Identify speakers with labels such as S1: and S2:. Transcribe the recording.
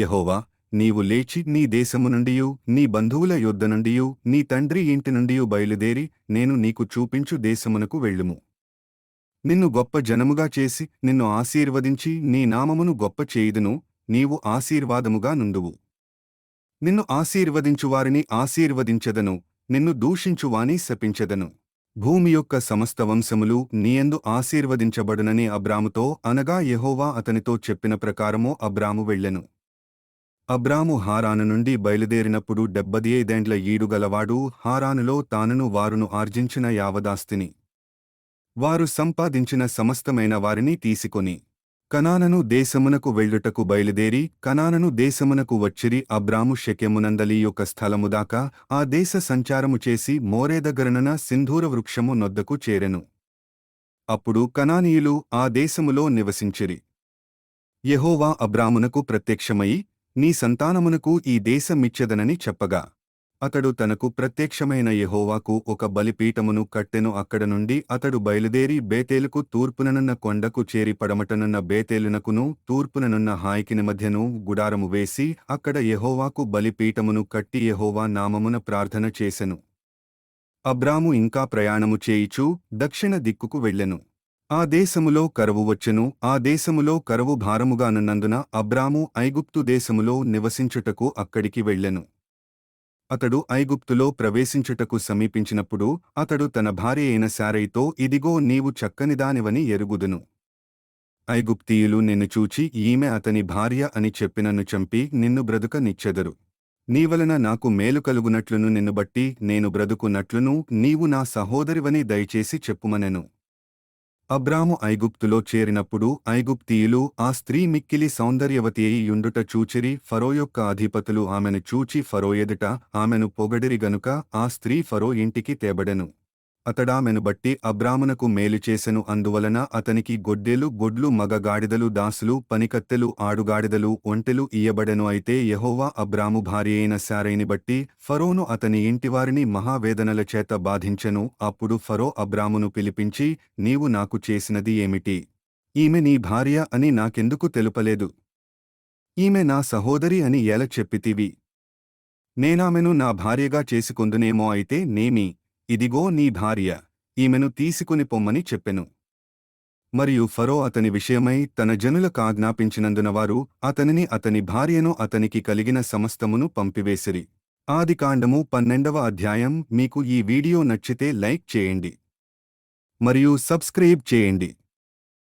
S1: యహోవా నీవు లేచి నీ దేశము నుండియు నీ బంధువుల యొద్ద నుండియు నీ తండ్రి ఇంటి నుండియు బయలుదేరి నేను నీకు చూపించు దేశమునకు వెళ్ళుము. నిన్ను గొప్ప జనముగా చేసి నిన్ను ఆశీర్వదించి నీ నామమును గొప్ప చేయుదును నీవు ఆశీర్వాదముగా నుండువు. నిన్ను ఆశీర్వదించువారిని ఆశీర్వదించెదను నిన్ను దూషించువాని శపించెదను. భూమి యొక్క సమస్త వంశములు నీయందు ఆశీర్వదించబడునని అబ్రాముతో అనగా యహోవా అతనితో చెప్పిన ప్రకారమో అబ్రాము వెళ్ళెను. అబ్రాము హారాను నుండి బయలుదేరినప్పుడు డెబ్బది ఐదేండ్ల ఈడుగలవాడు హారానులో తానును వారును ఆర్జించిన యావదాస్తిని. వారు సంపాదించిన సమస్తమైన వారిని తీసుకొని కనానను దేశమునకు వెళ్ళుటకు బయలుదేరి కనానను దేశమునకు వచ్చిరి అబ్రాము శకెమునందలి యొక్క స్థలము దాకా ఆ దేశ సంచారము చేసి మోరేదగరణన సింధూర వృక్షము నొద్దకు చేరెను. అప్పుడు కనానీయులు ఆ దేశములో నివసించిరి. యెహోవా అబ్రామునకు ప్రత్యక్షమయి నీ సంతానమునకు ఈ దేశమిచ్చెదనని చెప్పగా. అతడు తనకు ప్రత్యక్షమైన యహోవాకు ఒక బలిపీఠమును కట్టెను అక్కడ నుండి అతడు బయలుదేరి బేతేలుకు తూర్పుననున్న కొండకు చేరి పడమటనున్న బేతేలునకును తూర్పుననున్న హాయికిని మధ్యను గుడారము వేసి అక్కడ యహోవాకు బలిపీఠమును కట్టి యహోవా నామమున ప్రార్థన చేసెను. అబ్రాము ఇంకా ప్రయాణము చేయిచూ దక్షిణ దిక్కుకు వెళ్ళెను. ఆ దేశములో కరువు వచ్చెను ఆ దేశములో కరువు భారముగానున్నందున అబ్రాము ఐగుప్తు దేశములో నివసించుటకు అక్కడికి వెళ్ళెను. అతడు ఐగుప్తులో ప్రవేశించుటకు సమీపించినప్పుడు అతడు తన భార్య అయిన శారైతో ఇదిగో నీవు చక్కనిదానివని ఎరుగుదును. ఐగుప్తీయులు నిన్ను చూచి ఈమె అతని భార్య అని చెప్పినన్ను చంపి నిన్ను బ్రతుక నిచ్చెదరు. నీవలన నాకు మేలు కలుగునట్లును నిన్ను బట్టి నేను బ్రతుకున్నట్లును నీవు నా సహోదరివని దయచేసి చెప్పుమనెను. అబ్రాము ఐగుప్తులో చేరినప్పుడు ఐగుప్తీయులు ఆ స్త్రీ మిక్కిలి సౌందర్యవతి అయి యుండుట చూచిరి ఫరో యొక్క అధిపతులు ఆమెను చూచి ఫరో ఎదుట ఆమెను పొగడిరి గనుక ఆ స్త్రీ ఫరో ఇంటికి తేబడెను. అతడామెను బట్టి అబ్రామునకు మేలు చేసెను. అందువలన అతనికి గొడ్డేలు గొడ్లు మగగాడిదలు దాసులు పనికత్తెలు ఆడుగాడిదలు ఒంటెలు ఇయ్యబడెను. అయితే యహోవా అబ్రాము భార్య అయిన శారైని బట్టి ఫరోను అతని ఇంటివారిని మహావేదనల చేత బాధించెను. అప్పుడు ఫరో అబ్రామును పిలిపించి నీవు నాకు చేసినది ఏమిటి? ఈమె నీ భార్య అని నాకెందుకు తెలుపలేదు? ఈమె నా సహోదరి అని ఎలా చెప్పితివి? నేనామెను నా భార్యగా చేసుకుందునేమో అయితే నేమి? ఇదిగో నీ భార్య ఈమెను తీసుకుని పొమ్మని చెప్పెను. మరియు ఫరో అతని విషయమై తన జనులకు ఆజ్ఞాపించినందున వారు అతనిని అతని భార్యను అతనికి కలిగిన సమస్తమును పంపివేసిరి. ఆదికాండము పన్నెండవ అధ్యాయం మీకు ఈ వీడియో నచ్చితే లైక్ చేయండి. మరియు సబ్స్క్రైబ్ చేయండి.